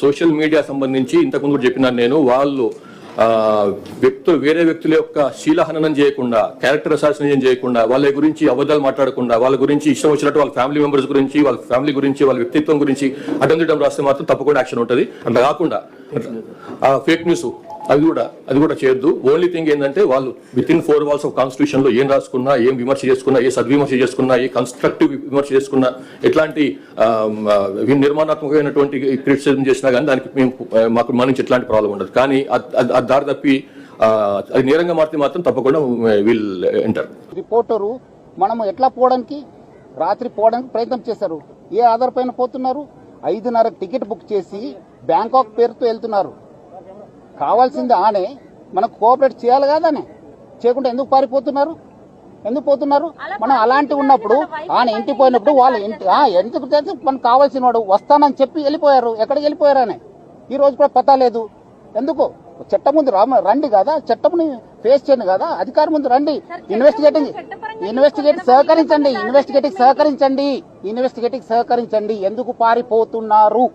Social media సంబంధించి ఇంతకుముందు కూడా చెప్పినాను నేను వాళ్ళు వ్యక్తులు వేరే వ్యక్తుల యొక్క శీలహననం చేయకుండా క్యారెక్టర్ అసాసినేషన్ చేయకుండా వాళ్ళ గురించి అబద్ధాలు మాట్లాడకుండా వాళ్ళ గురించి ఇష్టం వచ్చినట్టు వాళ్ళ ఫ్యామిలీ మెంబర్స్ గురించి వాళ్ళ ఫ్యామిలీ గురించి వాళ్ళ వ్యక్తిత్వం గురించి అడ్డందిడం రాస్తే మాత్రం తప్పకుండా యాక్షన్ ఉంటుంది. అంత కాకుండా ఫేక్ న్యూస్ అది కూడా అది కూడా చేయొద్దు. ఓన్లీ థింగ్ ఏంటంటే వాళ్ళు with in four walls of కాన్స్టిట్యూషన్లో ఏం రాసుకున్నా ఏం విమర్శ చేసుకున్నా ఏ సద్విమర్శ చేసుకున్నా ఏ కన్స్ట్రక్టివ్ విమర్శ చేసుకున్నా ఎట్లాంటి నిర్మాణాత్మకమైనటువంటి క్రిటిసిజం చేసినా కానీ దానికి మేము మాకు మన నుంచి ఎట్లాంటి ప్రాబ్లం ఉండదు. కానీ అది దారి తప్పి అది నేరంగా మారితే మాత్రం తప్పకుండా విల్ ఎంటర్ రిపోర్టరు మనము ఎట్లా పోవడానికి? రాత్రి పోవడానికి ప్రయత్నం చేశారు. ఏ ఆధార్ పైన పోతున్నారు? ఐదున్నర టికెట్ బుక్ చేసి బ్యాంకాక్ పేరుతో వెళ్తున్నారు. కావాల్సింది ఆనే. మనకు కోఆపరేట్ చేయాలి కాదానే. చేయకుండా ఎందుకు పారిపోతున్నారు? ఎందుకు పోతున్నారు? మనం అలాంటి ఉన్నప్పుడు ఆయన ఇంటికి పోయినప్పుడు వాళ్ళ ఇంటి ఎందుకు మనకు కావాల్సిన వాడు వస్తానని చెప్పి వెళ్ళిపోయారు. ఎక్కడికి వెళ్ళిపోయారనే. ఈ రోజు కూడా పతా లేదు. ఎందుకు? చట్టం ముందు రండి కదా. చట్టంని ఫేస్ చేయండి కదా. అధికారం ముందు రండి. ఇన్వెస్టిగేటింగ్ ఇన్వెస్టిగేట్ సహకరించండి. ఇన్వెస్టిగేటింగ్ సహకరించండి. ఇన్వెస్టిగేటింగ్ సహకరించండి. ఎందుకు పారిపోతున్నారు?